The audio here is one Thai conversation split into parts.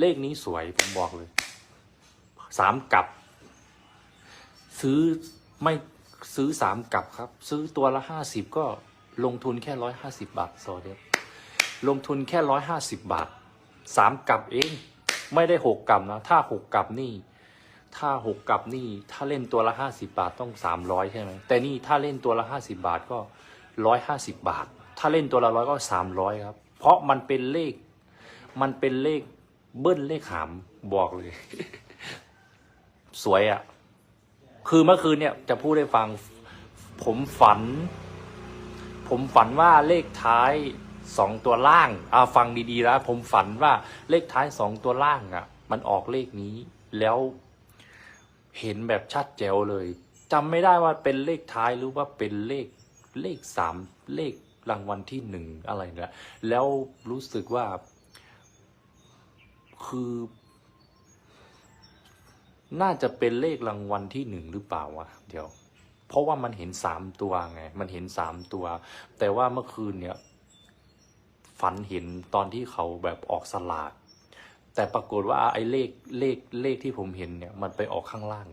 เลขนี้สวยผมบอกเลย สามกับ ซื้อไม่ซื้อสามกับครับ ซื้อตัวละห้าสิบก็ลงทุนแค่ร้อยห้าสิบาทโซเดียลงทุนแค่ร้อยห้าสิบบาทสามกับเอง ไม่ได้หกกับนะ ถ้าหกกับนี่ ถ้าหกกับนี่ ถ้าเล่นตัวละห้าสิบาทต้องสามร้อยใช่ไหมแต่นี่ถ้าเล่นตัวละห้าสิบาทก็ร้อยห้าสิบบาท ถ้าเล่นตัวละร้อยก็สามร้อยครับ เพราะมันเป็นเลข มันเป็นเลข เบิ้ลเลขหามบอกเลย สวยอะ่ะ คือเมื่อคืนเนี่ย จะพูดให้ฟัง ผมฝัน ผมฝันว่าเลขท้ายสองตัวล่างอ่าฟังดีๆแล้วผมฝันว่าเลขท้ายสองตัวล่างอะ่ะ มันออกเลขนี้ แล้วเห็นแบบชัดแจ๋วเลยจำไม่ได้ว่าเป็นเลขท้ายหรือว่าเป็นเลขเลขสามเลขรางวัลที่หนึ่งอะไรเนี่ยแล้วรู้สึกว่า คือ น่าจะเป็นเลขรางวัลที่หนึ่งหรือเปล่าวะเดี๋ยว เพราะว่ามันเห็นสามตัวไง มันเห็นสามตัว แต่ว่าเมื่อคืนเนี่ย ฝันเห็นตอนที่เขาแบบออกสลากแต่ปรากฏว่าไอ้เลขเลขเลขที่ผมเห็นเนี่ย มันไปออกข้างล่าง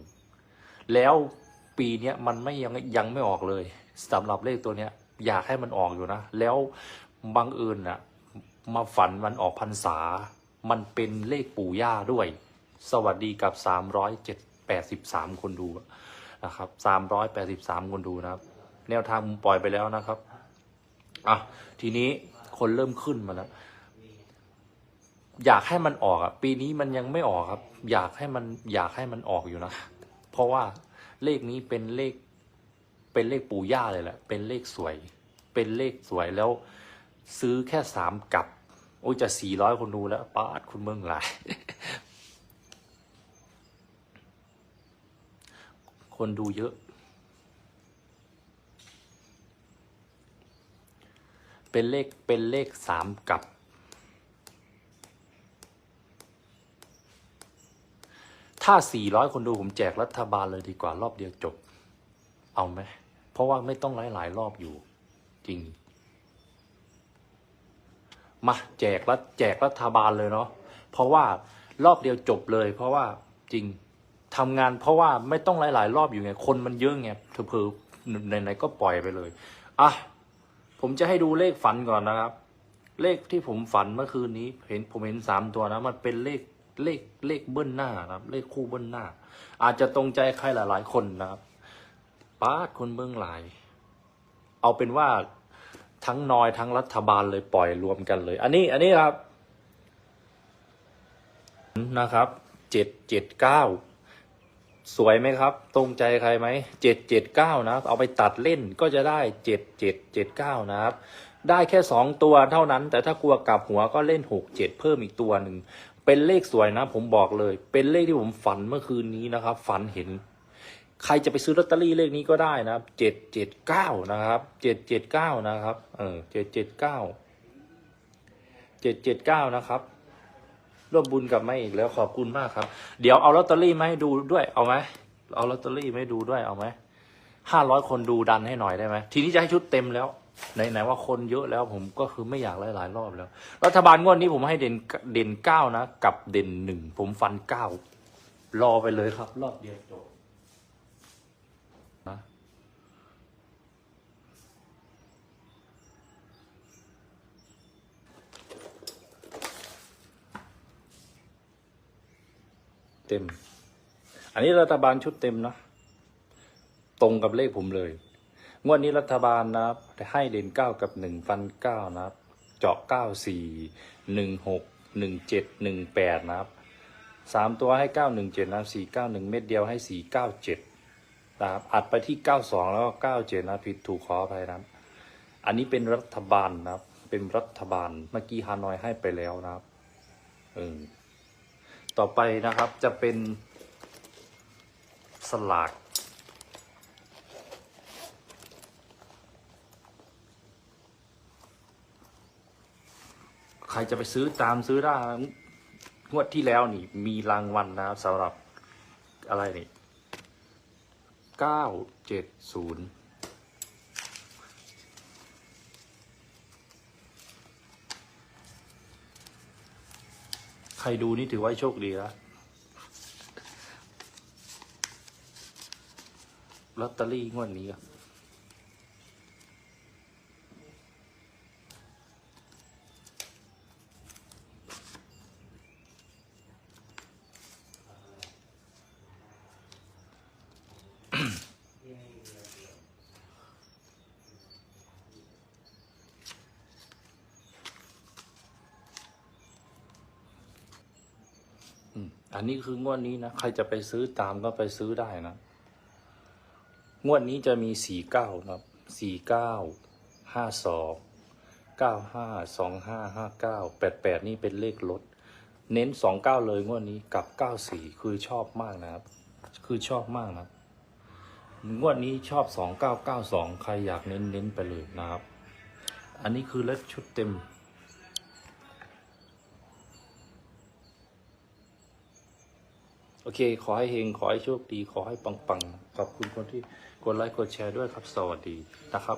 แล้วปีเนี้ยมันไม่ยังยังไม่ออกเลยสำหรับเลขตัวเนี้ย อยากให้มันออกอยู่นะ แล้วบังเอิญอะมาฝันมันออกพรรษา มันเป็นเลขปู่ย่าด้วย สวัสดีกับสามร้อยเจ็ดแปดสิบสามคนดูนะครับสามร้อยแปดสิบสามคนดูนะครับ แนวทางปล่อยไปแล้วนะครับ อะ ทีนี้คนเริ่มขึ้นมาแล้ว อยากให้มันออกอะ ปีนี้มันยังไม่ออกครับ อยากให้มันอยากให้มันออกอยู่นะ เพราะว่าเลขนี้เป็นเลข เป็นเลขปู่ย่าเลยแหละ เป็นเลขสวย เป็นเลขสวยแล้วซื้อแค่สามกับ โอ้ยจะสี่ร้อยคนดูแล้วปาดคุณเมืองหลาย คนดูเยอะ เป็นเลขเป็นเลขสามกับ ถ้าสี่ร้อยคนดูผมแจกรัฐบาลเลยดีกว่ารอบเดียวจบ เอาไหม เพราะว่าไม่ต้องหลายหลายรอบอยู่ จริง มาแจกรัฐแจกรัฐบาลเลยเนาะเพราะว่ารอบเดียวจบเลย เพราะว่าจริงทำงานเพราะว่าไม่ต้องหลาย ๆ รอบอยู่ไง คนมันเยอะไงเผลอๆไหนๆก็ปล่อยไปเลยอะผมจะให้ดูเลขฝันก่อนนะครับ เลขที่ผมฝันเมื่อคืนนี้ เห็นผมเห็นสามตัวนะ มันเป็นเลขเลขเลขเบิ้ลหน้านะครับ เลขคู่เบิ้ลหน้า อาจจะตรงใจใครหลาย ๆ คนนะครับป้าดคนเบื้องหลาย เอาเป็นว่า ทั้งนอยทั้งรัฐบาลเลยปล่อยรวมกันเลย อันนี้อันนี้ครับนะครับเจ็ดเจ็ดเก้าสวยไหมครับ ตรงใจใครไหมเจ็ดเจ็ดเก้านะเอาไปตัดเล่นก็จะได้เจ็ดเจ็ดเจ็ดเก้านะครับ ได้แค่สองตัวเท่านั้น แต่ถ้ากลัวกลับหัวก็เล่นหกเจ็ดเพิ่มอีกตัวหนึ่งเป็นเลขสวยนะ ผมบอกเลย เป็นเลขที่ผมฝันเมื่อคืนนี้นะครับ ฝันเห็น ใครจะไปซื้อลอตเตอรี่เลขนี้ก็ได้นะครับเจ็ดเจ็ดเก้านะครับเจ็ดเจ็ดเก้านะครับ เออเจ็ดเจ็ดเก้าเจ็ดเจ็ดเก้านะครับร่วมบุญกับแม่อีกแล้วขอบคุณมากครับ เดี๋ยวเอาลอตเตอรี่มาให้ดูด้วยเอาไหมเอาลอตเตอรี่มาให้ดูด้วยเอาไหมห้าร้อยคนดูดันให้หน่อยได้ไหมทีนี้จะให้ชุดเต็มแล้วไหนไหนว่าคนเยอะแล้วผมก็คือไม่อยากหลายๆรอบแล้ว รัฐบาลงวดนี้ผมให้เด่นเด่นเก้านะ กับเด่นหนึ่งผมฟันเก้ารอไปเลยครับ รอบเดียวจบ ต็ม อันนี้รัฐบาลชุดเต็มนะตรงกับเลขผมเลย งวดนี้รัฐบาลนะครับให้เด่นเก้ากับหนึ่งฟันเก้านะครับ เจาะเก้าสี่หนึ่งหกหนึ่งเจ็ดหนึ่งแปดนะครับสามตัวให้เก้าหนึ่งเจ็ดนะครับสี่เก้าหนึ่งเม็ดเดียวให้สี่เก้าเจ็ดนะครับอัดไปที่เก้าสองแล้วก็เก้าเจ็ดนะผิดถูกขออภัยนะครับอันนี้เป็นรัฐบาลนะครับ เป็นรัฐบาล เมื่อกี้ฮานอยให้ไปแล้วนะครับ เออ ต่อไปนะครับจะเป็นสลาก ใครจะไปซื้อตามซื้อได้งวดที่แล้วนี่มีรางวัลนะครับสำหรับอะไรนี่เก้าเจ็ดศูนย์ ใครดูนี่ถือว่าโชคดีแล้วลอตเตอรี่งวดนี้ครับ อันนี้คืองวดนี้นะ ใครจะไปซื้อตามก็ไปซื้อได้นะ งวดนี้จะมีสี่เก้านะครับสี่เก้าห้าสองเก้าห้าสองห้าห้าเก้าแปดแปดนี่เป็นเลขลด เน้นสองเก้าเลยงวดนี้กับเก้าสี่คือชอบมากนะครับ คือชอบมากนะงวดนี้ชอบสองเก้าเก้าสองใครอยากเน้นเน้นไปเลยนะครับ อันนี้คือเลขชุดเต็ม โอเค ขอให้เฮงขอให้โชคดี ขอให้ปังๆขอบคุณคนที่กดไลค์กดแชร์ด้วยครับ สวัสดีนะครับ